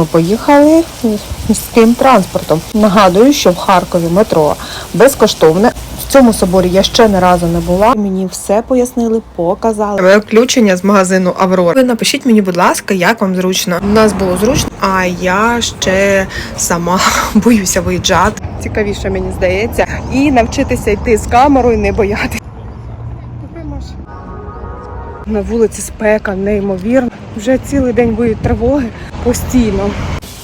Ми поїхали міським транспортом. Нагадую, що в Харкові метро безкоштовне. В цьому соборі я ще не разу не була. Мені все пояснили, показали. Моє включення з магазину Аврора. Ви напишіть мені, будь ласка, як вам зручно. У нас було зручно, а я ще сама боюся виїжджати. Цікавіше мені здається, і навчитися йти з камерою, не боятися. На вулиці спека неймовірно. Вже цілий день будуть тривоги постійно.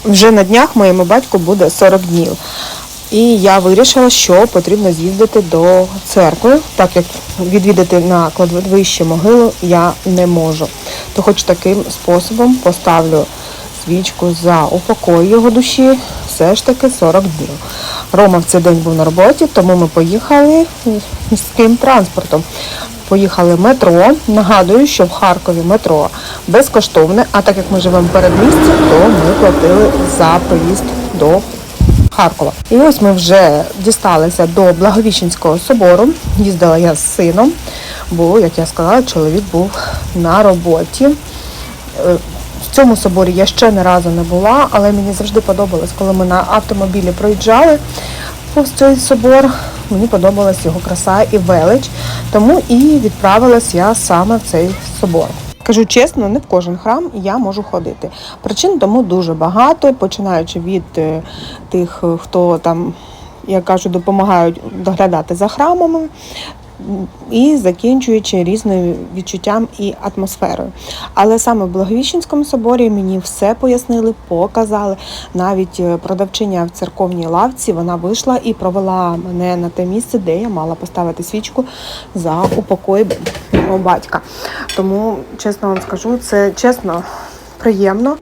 Вже на днях моєму батьку буде 40 днів. І я вирішила, що потрібно з'їздити до церкви, так як відвідати на кладовище могилу я не можу. То хоч таким способом поставлю свічку за упокой його душі, все ж таки 40 днів. Рома в цей день був на роботі, тому ми поїхали міським транспортом. Поїхали метро. Нагадую, що в Харкові метро безкоштовне, а так як ми живемо перед місцем, то ми платили за проїзд до Харкова. І ось ми вже дісталися до Благовіщенського собору. Їздила я з сином, бо, як я сказала, чоловік був на роботі. Е, В цьому соборі я ще не разу не була, але мені завжди подобалось, коли ми на автомобілі проїжджали повз цей собор. Мені подобалась його краса і велич, тому і відправилась я саме в цей собор. Кажу чесно, не в кожен храм я можу ходити. Причин тому дуже багато, починаючи від е, тих, е, хто там, як кажуть, допомагають доглядати за храмами, і закінчуючи різним відчуттям і атмосферою. Але саме в Благовіщенському соборі мені все пояснили, показали. Навіть е, продавчиня в церковній лавці вона вийшла і провела мене на те місце, де я мала поставити свічку за упокой мого батька. Тому, чесно вам скажу, це чесно приємно.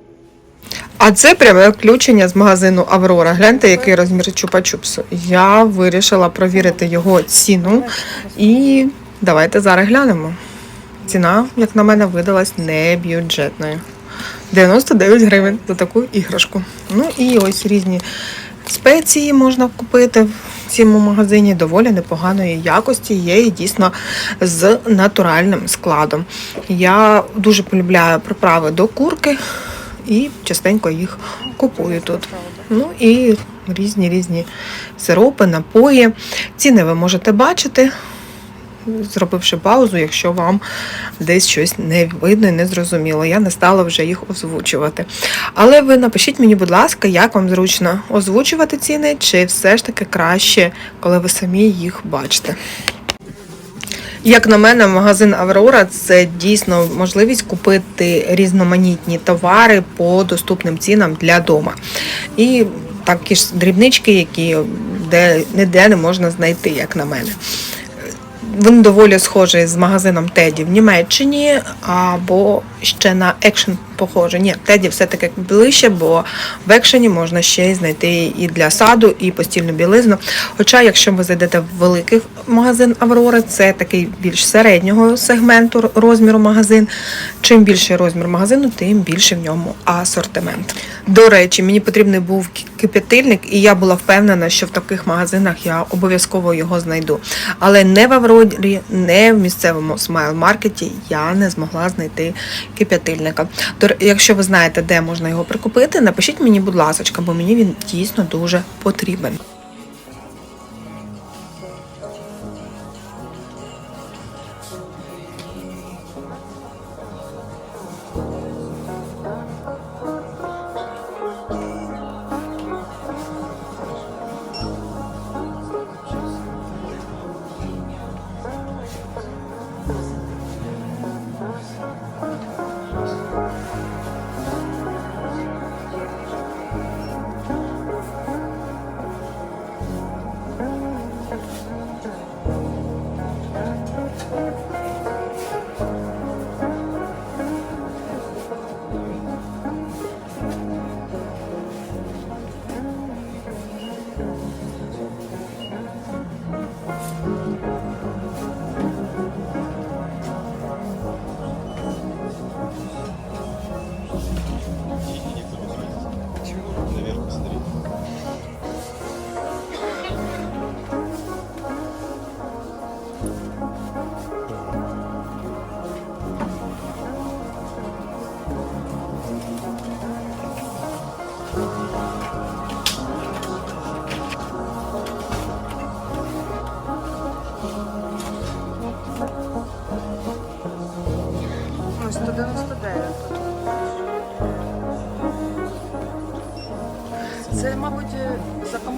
А це пряме включення з магазину Аврора. Гляньте, який розмір чупа-чупсу. Я вирішила провірити його ціну. І давайте зараз глянемо. Ціна, як на мене, видалась не бюджетною. 99 гривень за таку іграшку. Ну і ось різні спеції можна купити в цьому магазині доволі непоганої якості. Є і дійсно з натуральним складом. Я дуже полюбляю приправи до курки і частенько їх купую тут. Ну і різні різні сиропи, напої. Ціни ви можете бачити зробивши паузу, якщо вам десь щось не видно і не зрозуміло. Я не стала вже їх озвучувати. Але ви напишіть мені, будь ласка, як вам зручно озвучувати ціни, чи все ж таки краще, коли ви самі їх бачите. Як на мене, магазин Аврора це дійсно можливість купити різноманітні товари по доступним цінам для дома. І такі ж дрібнички, які де ніде не можна знайти, як на мене. Він доволі схожий з магазином Теді в Німеччині, або ще на екшен похоже. Ні, Теді все-таки ближче, бо в екшені можна ще й знайти і для саду, і постільну білизну. Хоча, якщо ви зайдете в великий магазин Аврора, це такий більш середнього сегменту розміру магазин. Чим більший розмір магазину, тим більше в ньому асортимент. До речі, мені потрібний був кип'ятильник, і я була впевнена, що в таких магазинах я обов'язково його знайду. Але не в Аврорі, не в місцевому смайл-маркеті я не змогла знайти кип'ятильника. Якщо ви знаєте, де можна його прикупити, напишіть мені, будь ласка, бо мені він дійсно дуже потрібен.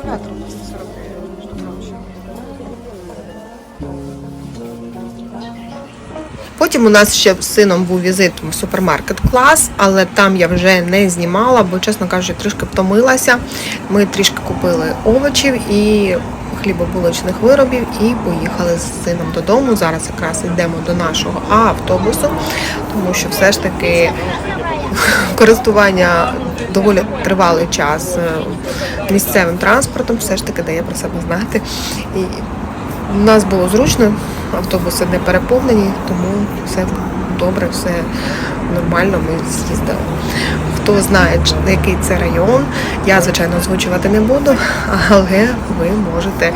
З акумулятором 240 гривень, що гроші. Потім у нас ще з сином був візит в супермаркет клас, але там я вже не знімала, бо, чесно кажучи, трішки втомилася. Ми трішки купили овочів і хлібобулочних виробів і поїхали з сином додому. Зараз якраз йдемо до нашого автобусу, тому що все ж таки користування доволі тривалий час е, місцевим транспортом все ж таки дає про себе знати. І у нас було зручно, автобуси не переповнені, тому все добре, все нормально. Ми з'їздили. Хто знає, який це район, я звичайно озвучувати не буду, але ви можете,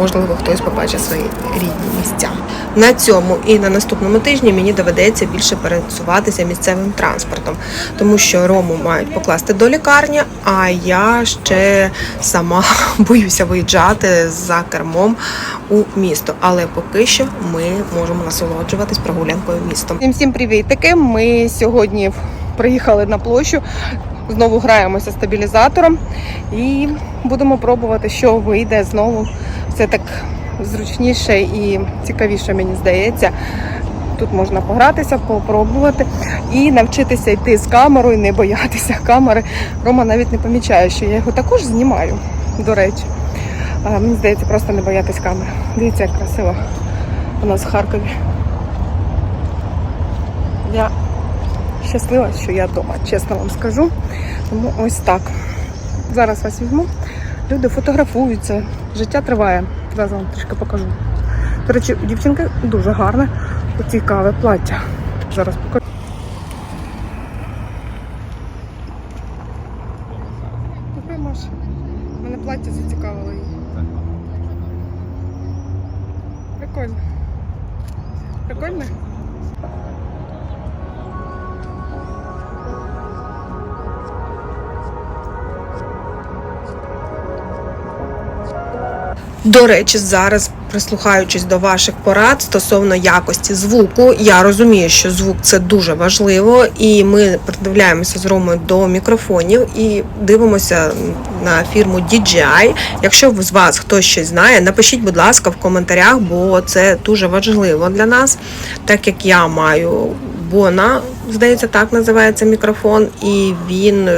можливо, хтось побачить свої рідні місця. На цьому і на наступному тижні мені доведеться більше пересуватися місцевим транспортом, тому що Рому мають покласти до лікарні, а я ще сама боюся виїжджати за кермом у місто. Але поки що ми можемо насолоджуватись прогулянкою містом. Всім всім привітики. Ми сьогодні приїхали на площу. Знову граємося стабілізатором і будемо пробувати, що вийде знову. Це так зручніше і цікавіше, мені здається. Тут можна погратися, попробувати і навчитися йти з камерою, не боятися камери. Рома навіть не помічає, що я його також знімаю, до речі. А, мені здається, просто не боятись камери. Дивіться, як красиво у нас в Харкові. Я щаслива, що я вдома, чесно вам скажу. Тому ось так. Зараз вас візьму. Люди фотографуються, життя триває. Зараз вам трішки покажу. До речі, у дівчинки дуже гарне, оцікаве плаття. Зараз покажу. До речі, зараз прислухаючись до ваших порад стосовно якості звуку, я розумію, що звук це дуже важливо, і ми придивляємося з Ромою до мікрофонів і дивимося на фірму DJI. Якщо з вас хтось щось знає, напишіть, будь ласка, в коментарях, бо це дуже важливо для нас, так як я маю Бона, здається, так називається мікрофон, і він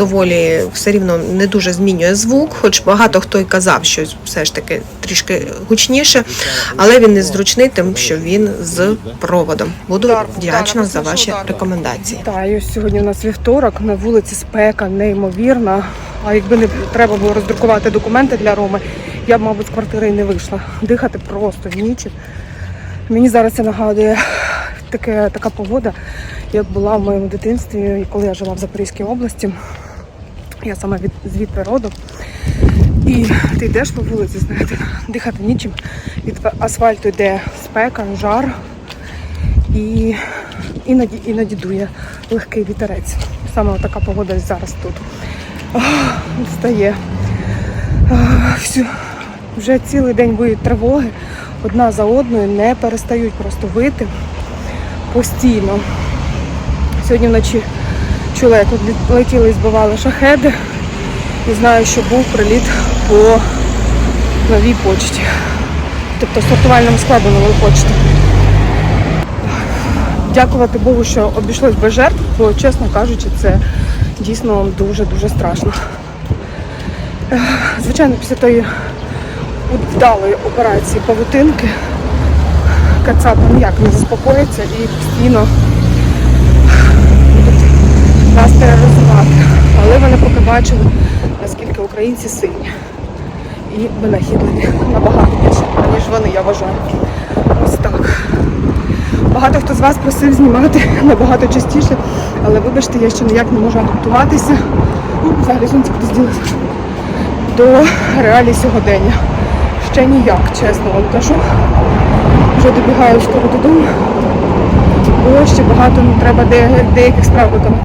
доволі все рівно не дуже змінює звук, хоч багато хто й казав, що все ж таки трішки гучніше, але він не зручний, тим, що він з проводом. Буду вдячна за ваші рекомендації. Ось сьогодні у нас вівторок, на вулиці спека неймовірна. А якби не треба було роздрукувати документи для Роми, я б, мабуть, з квартири і не вийшла. Дихати просто нічим. Мені зараз це нагадує таке, така погода, як була в моєму дитинстві, коли я жила в Запорізькій області. Я саме від звідти родом. І ти йдеш по вулиці, знаєте, дихати нічим. Від асфальту йде спека, жар. І іноді, іноді дує легкий вітерець. Саме така погода зараз тут. Ах, Стає. Вже цілий день виють тривоги, одна за одною не перестають просто вити постійно. Сьогодні вночі чула, як летіли і збивали шахеди. І знаю, що був приліт по новій почті. Тобто сортувальному складу нової почти. Дякувати Богу, що обійшлось без жертв, бо, чесно кажучи, це дійсно дуже-дуже страшно. Звичайно, після тої вдалої операції павутинки Кацап ніяк не заспокоїться і постійно нас тероризувати. Але вони поки бачили, наскільки українці сильні і винахідливі набагато більше, ніж вони, я вважаю. Ось так. Багато хто з вас просив знімати набагато частіше, але вибачте, я ще ніяк не можу адаптуватися. Ну, взагалі сонце зділити до реалій сьогодення. Ще ніяк, чесно вам кажу. Вже добігаю скоро додому, бо ще багато ну, треба де- деяких справ виконати.